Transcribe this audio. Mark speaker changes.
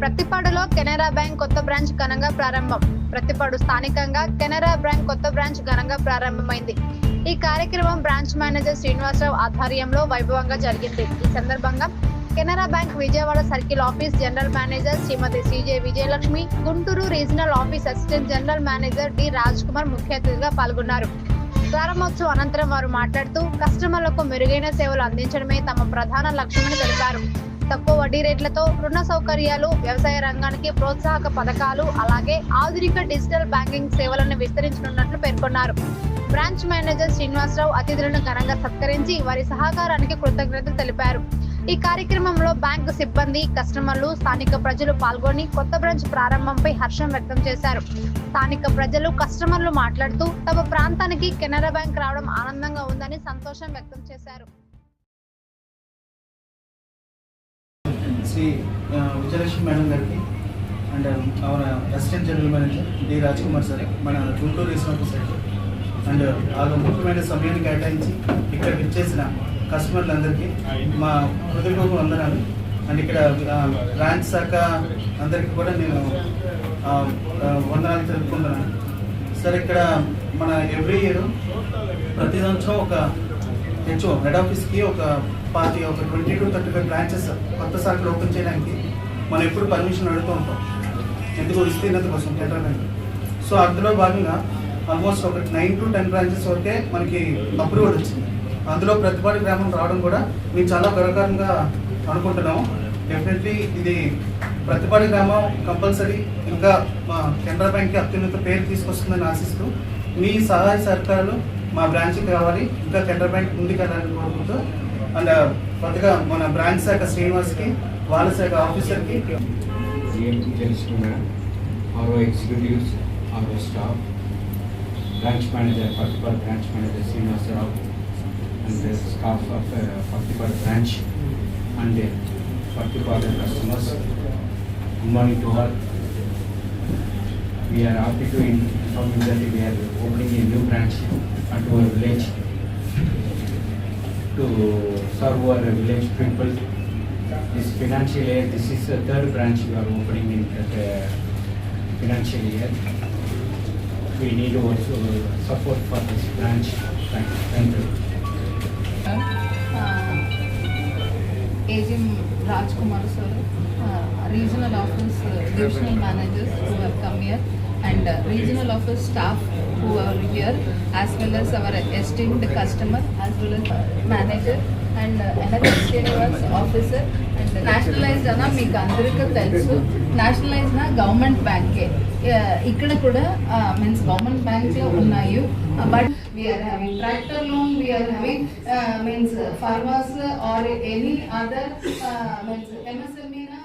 Speaker 1: ప్రతిపాడులో Canara bank కొత్త branch ఘనంగా ప్రారంభం. ప్రతిపాడు స్థానికంగా కెనరా బ్యాంక్ కొత్త బ్రాంచ్ ఘనంగా ప్రారంభమైంది. ఈ కార్యక్రమం బ్రాంచ్ మేనేజర్ శ్రీనివాసరావు ఆధ్వర్యంలో వైభవంగా జరిగింది. ఈ సందర్భంగా Canara bank Vijayawada circle office general manager Shrimati C J Vijayalakshmi Guntur regional office assistant general manager D. Raj Kumar ముఖ్య అతిథిగా పాల్గొన్నారు. ప్రారంభోత్సవం అనంతరం వారు మాట్లాడుతూ కస్టమర్లకు మెరుగైన సేవలు అందించడమే తమ ప్రధాన లక్ష్యమని తెలిపారు. తక్కువ వడ్డీ రేట్లతో రుణ సౌకర్యాలు వ్యవసాయ రంగానికి ప్రోత్సాహక పథకాలు అలాగే ఆధునిక డిజిటల్ బ్యాంకింగ్ సేవలను విస్తరించనున్నట్లు పేర్కొన్నారు. బ్రాంచ్ మేనేజర్ శ్రీనివాసరావు అతిథులను ఘనంగా సత్కరించి వారి సహకారానికి కృతజ్ఞతలు తెలిపారు. ఈ కార్యక్రమంలో బ్యాంకు సిబ్బంది కస్టమర్లు స్థానిక ప్రజలు పాల్గొని కొత్త బ్రాంచ్ ప్రారంభంపై హర్షం వ్యక్తం చేశారు. స్థానిక ప్రజలు కస్టమర్లు మాట్లాడుతూ తమ ప్రాంతానికి కెనరా బ్యాంక్ రావడం ఆనందంగా ఉందని సంతోషం వ్యక్తం చేశారు.
Speaker 2: శ్రీ విజయలక్ష్మి మేడం గారికి and our assistant general manager D Raj Kumar sir మన గుంటూరు రీజనల్ సైడ్. అండ్ వాళ్ళ ముఖ్యమైన సమయాన్ని కేటాయించి ఇక్కడ ఇచ్చేసిన కస్టమర్లందరికీ మా హృదయపూర్వక వందనాలు. అండ్ ఇక్కడ బ్రాంచ్ శాఖ అందరికీ కూడా నేను వందనాలు తెలుపుకుంటున్నాను. సార్ ఇక్కడ మన ఎవ్రీ ఇయర్ ప్రతి సంవత్సరం ఒక హెచ్ఓ హెడ్ ఆఫీస్కి ఒక పార్టీ ఒక twenty two thirty five branches కొత్త శాఖలు ఓపెన్ చేయడానికి మనం ఎప్పుడు పర్మిషన్ అడుగుతూ ఉంటాం. ఎందుకు విస్తీర్ణత కోసం కెనరా బ్యాంక్ సో అందులో భాగంగా ఆల్మోస్ట్ ఒక నైన్ టు టెన్ బ్రాంచెస్ వరకే మనకి అప్రూవల్ వచ్చింది. అందులో ప్రతిపాటి గ్రామం రావడం కూడా మేము చాలా గర్వకారంగా అనుకుంటున్నాము. డెఫినెట్లీ ఇది ప్రతిపాటి గ్రామం కంపల్సరీ ఇంకా మా కెనరా బ్యాంక్కి అత్యున్నత పేరు తీసుకొస్తుందని ఆశిస్తూ మీ సహాయ సహకారాలు మా బ్రాంచ్కి రావాలి ఇంకా కెనరా బ్యాంక్ ఉంది కదా అని కోరుకుంటూ అండ్ కొత్తగా మన బ్రాంచ్ శాఖ శ్రీనివాస్కి వాళ్ళ శాఖ ఆఫీసర్కి
Speaker 3: RO executives RO staff branch manager particular branch manager Srinivasarao and staff of particular branch and particular customers good morning to all we are happy to in informing that we are open village to serve our village people. This financial year, this is the third branch we are opening in that uh, financial year. We need also support for this branch. Thank you.
Speaker 4: AGM Raj Kumar sir, uh, regional office uh, divisional managers who have come here and regional office staff who are here as well as our esteemed customer as well as manager and NS Srinivas officer and nationalized అన్న మీకు అందరికీ తెలుసు nationalised government బ్యాంకే ఇక్కడ కూడా means government బ్యాంక్లో ఉన్నాయి but we are having tractor loan we are having means farmers are any other means ఎంఎస్ఎంఈనా